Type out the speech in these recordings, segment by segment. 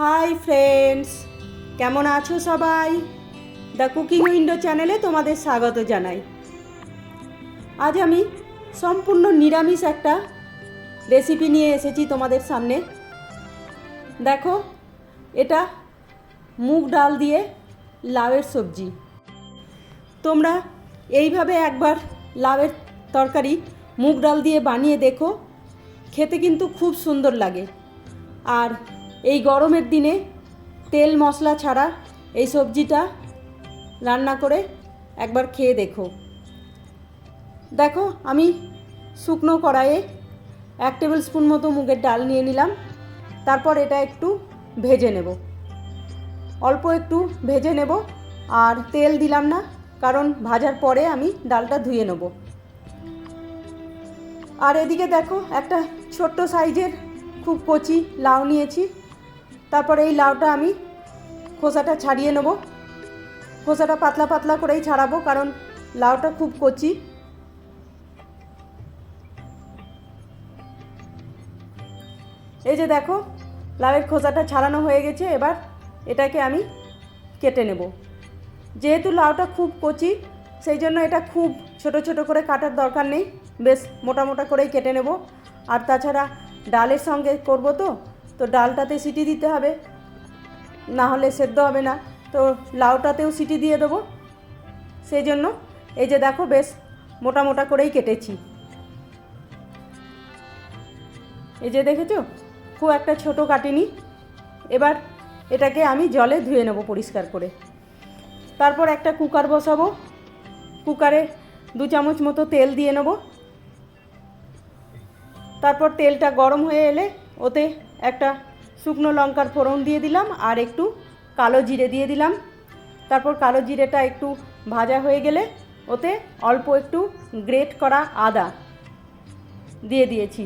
Hi friends কেমন আছো সবাই? দ্য কুকিং উইন্ডো চ্যানেলে তোমাদের স্বাগত জানাই। আজ আমি সম্পূর্ণ নিরামিষ একটা রেসিপি নিয়ে এসেছি তোমাদের সামনে। দেখো, এটা মুগ ডাল দিয়ে লাউয়ের সবজি। তোমরা এইভাবে একবার লাউয়ের তরকারি মুগ ডাল দিয়ে বানিয়ে দেখো। খেতে কিন্তু খুব সুন্দর লাগে। আর এই গরমের দিনে তেল মশলা ছাড়া এই সবজিটা রান্না করে একবার খেয়ে দেখো। দেখো, আমি শুকনো কড়াইয়ে এক টেবিল স্পুন মতো মুগের ডাল নিয়ে নিলাম। তারপর এটা একটু ভেজে নেব। অল্প একটু ভেজে নেব, আর তেল দিলাম না, কারণ ভাজার পরে আমি ডালটা ধুয়ে নেব। আর এদিকে দেখো, একটা ছোট্ট সাইজের খুব কচি লাউ নিয়েছি। তারপরে এই লাউটা আমি খোসাটা ছাড়িয়ে নেব। খোসাটা পাতলা পাতলা করেই ছাড়াবো, কারণ লাউটা খুব কচি। এই যে দেখো, লাউয়ের খোসাটা ছাড়ানো হয়ে গেছে, এবার এটাকে আমি কেটে নেব। যেহেতু লাউটা খুব কচি, সেই জন্য এটা খুব ছোট ছোট করে কাটার দরকার নেই। বেশ মোটা মোটা করেই কেটে নেব। আর তাছাড়া ডালের সঙ্গে করব তো তো ডালটাতে সিটি দিতে হবে। না হলে সেদ্ধ হবে না। তো লাউটাতেও সিটি দিয়ে দেবো। সেই জন্য এই যে দেখো বেশ মোটা মোটা করেই কেটেছি। এই যে দেখেছ? খুব একটা ছোট কাটিনি। এবার এটাকে আমি জলে ধুয়ে নেব পরিষ্কার করে। তারপর একটা কুকার বসাবো। কুকারে দু চামচ মতো তেল দিয়ে নেব। তারপর তেলটা গরম হয়ে এলে ওতে একটা শুকনো লঙ্কার ফোড়ন দিয়ে দিলাম আর একটু কালো জিরে দিয়ে দিলাম। তারপর কালো জিরেটা একটু ভাজা হয়ে গেলে ওতে অল্প একটু গ্রেট করা আদা দিয়ে দিয়েছি।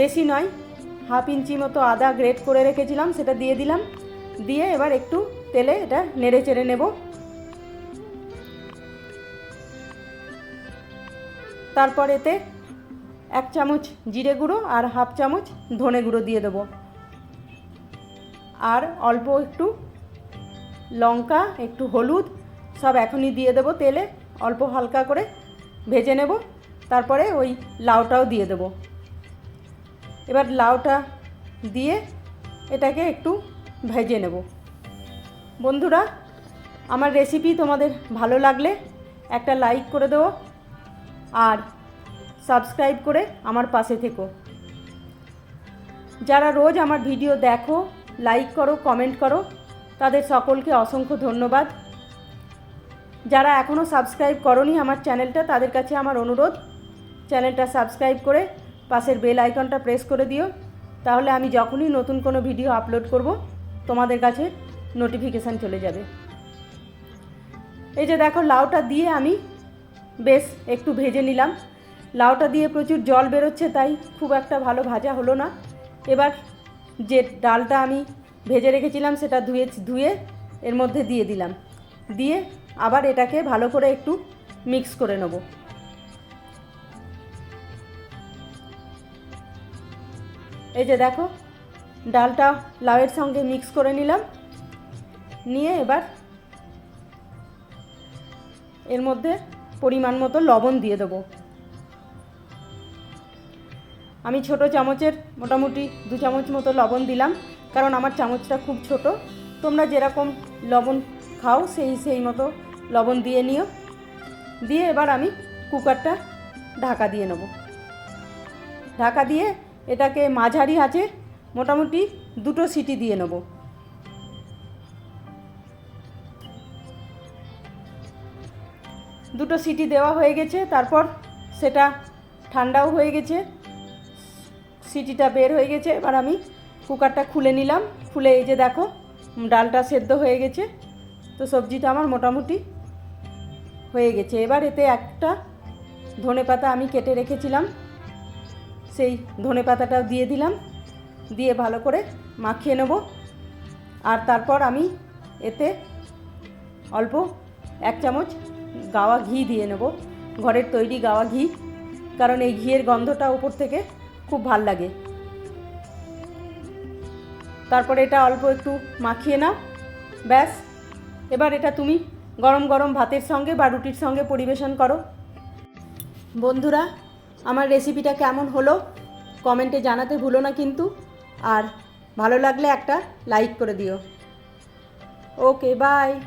বেশি নয়, হাফ ইঞ্চি মতো আদা গ্রেট করে রেখেছিলাম, সেটা দিয়ে দিলাম। দিয়ে এবার একটু তেলে এটা নেড়ে চেড়ে নেব। তারপর এতে এক চামচ জিরে গুঁড়ো আর হাফ চামচ ধনে গুঁড়ো দিয়ে দেবো। আর অল্প একটু লঙ্কা, একটু হলুদ, সব এখনই দিয়ে দেবো তেলে। অল্প হালকা করে ভেজে নেব। তারপরে ওই লাউটাও দিয়ে দেবো। এবার লাউটা দিয়ে এটাকে একটু ভেজে নেব। বন্ধুরা, আমার রেসিপি তোমাদের ভালো লাগলে একটা লাইক করে দেবো। আর সাবস্ক্রাইব করে আমার পাশে থেকো। যারা রোজ আমার ভিডিও দেখো, লাইক করো, কমেন্ট করো, তাদের সকলকে অসংখ্য ধন্যবাদ। যারা এখনও সাবস্ক্রাইব করনি আমার চ্যানেলটা, তাদের কাছে আমার অনুরোধ, চ্যানেলটা সাবস্ক্রাইব করে পাশের বেল আইকনটা প্রেস করে দিও। তাহলে আমি যখনই নতুন কোনো ভিডিও আপলোড করব, তোমাদের কাছে নোটিফিকেশান চলে যাবে। এই যে দেখো, লাউটা দিয়ে আমি বেশ একটু ভেজে নিলাম। লাউটা দিয়ে প্রচুর জল বেরোচ্ছে, তাই খুব একটা ভালো ভাজা হলো না। এবার যে ডালটা আমি ভেজে রেখেছিলাম, সেটা ধুয়ে ধুয়ে এর মধ্যে দিয়ে দিলাম। দিয়ে আবার এটাকে ভালো করে একটু মিক্স করে নেব। এই যে দেখো, ডালটা লাউয়ের সঙ্গে মিক্স করে নিলাম। নিয়ে এবার এর মধ্যে পরিমাণ মতো লবণ দিয়ে দেবো। আমি ছোট চামচের মোটামুটি দু চামচ মতো লবণ দিলাম, কারণ আমার চামচটা খুব ছোট। তোমরা যেরকম লবণ খাও, সেই সেই মতো লবণ দিয়ে নিও। দিয়ে এবার আমি কুকারটা ঢাকা দিয়ে নেব। ঢাকা দিয়ে এটাকে মাঝারি আছে মোটামুটি দুটো সিটি দিয়ে নেব। দুটো সিটি দেওয়া হয়ে গেছে, তারপর সেটা ঠান্ডাও হয়ে গেছে। সিটিটা বের হয়ে গেছে, এবার আমি কুকারটা খুলে নিলাম। খুলে এই যে দেখো, ডালটা সেদ্ধ হয়ে গেছে। তো সবজিটা আমার মোটামুটি হয়ে গেছে। এবার এতে একটা ধনে পাতা আমি কেটে রেখেছিলাম। সেই ধনে পাতাটাও দিয়ে দিলাম। দিয়ে ভালো করে মাখিয়ে নেব। আর তারপর আমি এতে অল্প এক চামচ গাওয়া ঘি দিয়ে নেব। ঘরের তৈরি গাওয়া ঘি। কারণ এই ঘিয়ের গন্ধটা উপর থেকে খুব ভালো লাগে। তারপরে এটা অল্প একটু মাখিয়ে নাও। ব্যাস। এবার এটা তুমি গরম গরম ভাতের সঙ্গে বা রুটির সঙ্গে পরিবেশন করো। বন্ধুরা, আমার রেসিপিটা কেমন হলো কমেন্টে জানাতে ভুলো না কিন্তু। আর ভালো লাগলে একটা লাইক করে দিও। Okay, bye.